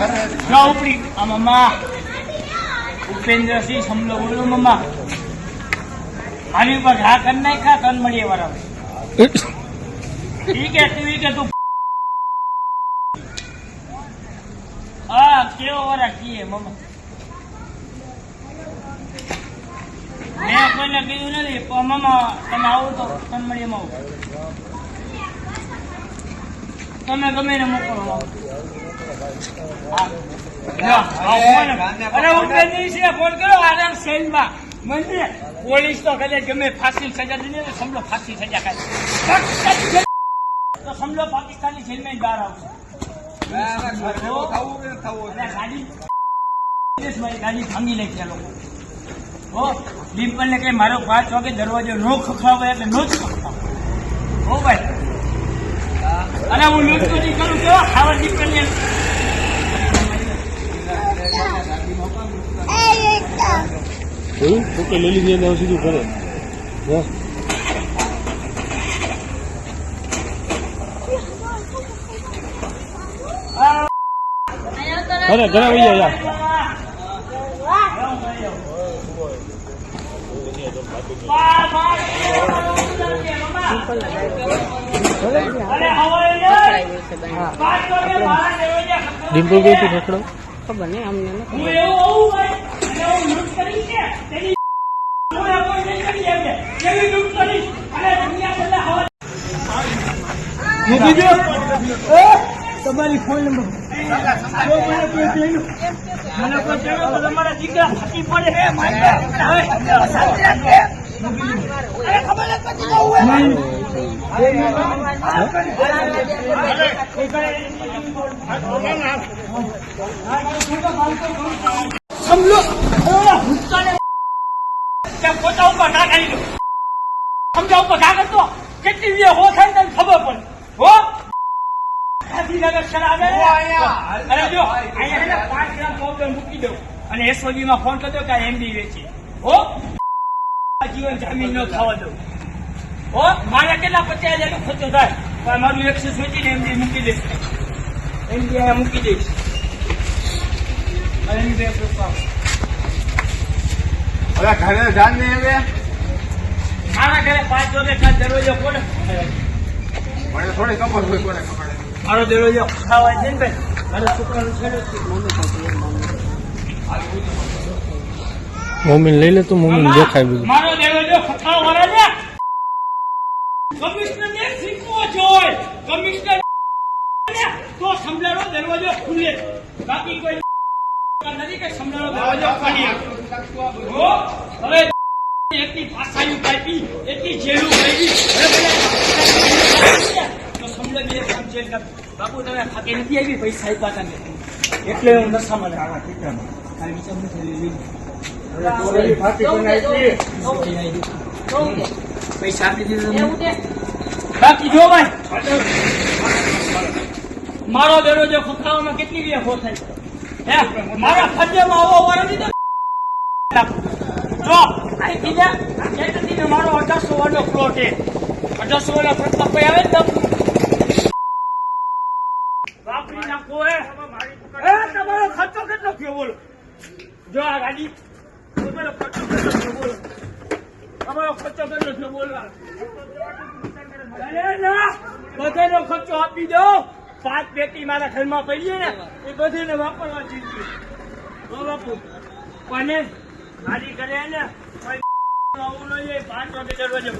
જો ઉપડી આ મમ્મા ઉપેન્દ્રસિંહ સમલો, બોલો, મમ્મા. મારી ઉપર ઘા કર નાખા તન મળીએ વાળા ઠીક હે તું કે તું. હા, કેવો વાળા કીએ મમ્મા. મેં કોઈને કીધું નથી, પણ મમ્મા, તમે આવો તો, તન મળીએમાં આવો તમે ગમે ને મોકલો આ ફોન. કર્યો આરામ સેલમાં. મને પોલીસ તો કદાચ ગમે ફાંસી સજા દીધી ને સમજો ફાંસી સજા ખાય. તો સમજો પાકિસ્તાની જેલમાં બહાર આવશે. ગાડી. ભાંગી લે છે લોકો. હો ડિમ્પલ મારો પાંચ વાગે દરવાજો નો ખખડાવો એટલે નો જ ખખડાવો. હો ભાઈ. અને હું નહીં કરું તો ખાવા ને એવું તો કે લઈ લીધી અને સીધું કરે અરે ઘરે વહી જા. ડિમ્પલ ગઈ તું ખખડો ખબર નહીં અમને તમારી ફોન નંબર તમારા દીકરા ફાટી કરતો કેટલી વીએ હો થાય તને ખબર પડે હો ગાંધીનગર શરાબે અરે જો અહીંયા પાંચ ગ્રામ પ્રોબ્લેમ મૂકી દો અને એસઓજી માં ફોન કરી કે એમડી વેચી હો જીવન જામીન ન થવા દો હો મારે કેટલા પચાસ હજાર નો ખર્ચો થાય? મારું એમડી મૂકી દઈશ એમડી અહીંયા મૂકી દઈશ એની બે પ્રોગ્રામ ઘરે જાન ને હવે મારા ઘરે પાંચ વાગે કાલ દરવાજો કોને મને થોડી ખબર હોય કોને ખબર. મારો દરવાજો ખાવા છે ને ભાઈ? મારો છોકરાનો છે. મમ્મી લઈ લે તો મમ્મી દેખાય બધું. મારો દરવાજો ખખાવ વાળા ને કમિશનર ને શીખવો જોઈએ. કમિશનર તો સમજાડો દરવાજો ખુલે. બાકી કોઈ નથી કે સમજાડો દરવાજો ખોલી. હવે એટલી પાસાયું કાપી એટલી જેલું તો સમજો કાપી બાપુ તમે ખાતી નથી આવી? પૈસા આપ્યા તમે એટલે હું નશામાં ખાલી વિચાર નથી પૈસા આપી દીધા બાકી જો ભાઈ મારો દરરોજો ખોખાવામાં કેટલી વે હો થાય? મારા ફરજમાં આવો વાળો દીધો. જો મારો અઢારસો વાળો પ્લોટ છે. અઢારસો વાળા પ્લોટમાં કોઈ આવે ને. વાપરી નાખો હે તમારો ખર્ચો કેટલો થયો બોલો. જો આ ગાડી. તમારો ખર્ચો કેટલો થયો બોલો. તમારો ખર્ચો કેટલો થયો બોલવા. બધાનો ખર્ચો આપી દો. પાંચ પેટી મારા ઘરમાં પડી ને, એ બધીને વાપરવા જીતી બો બાપુ. કોને? ગાડી ઘરે ને આવું નહીં પાંચ વાગે દરવાજે.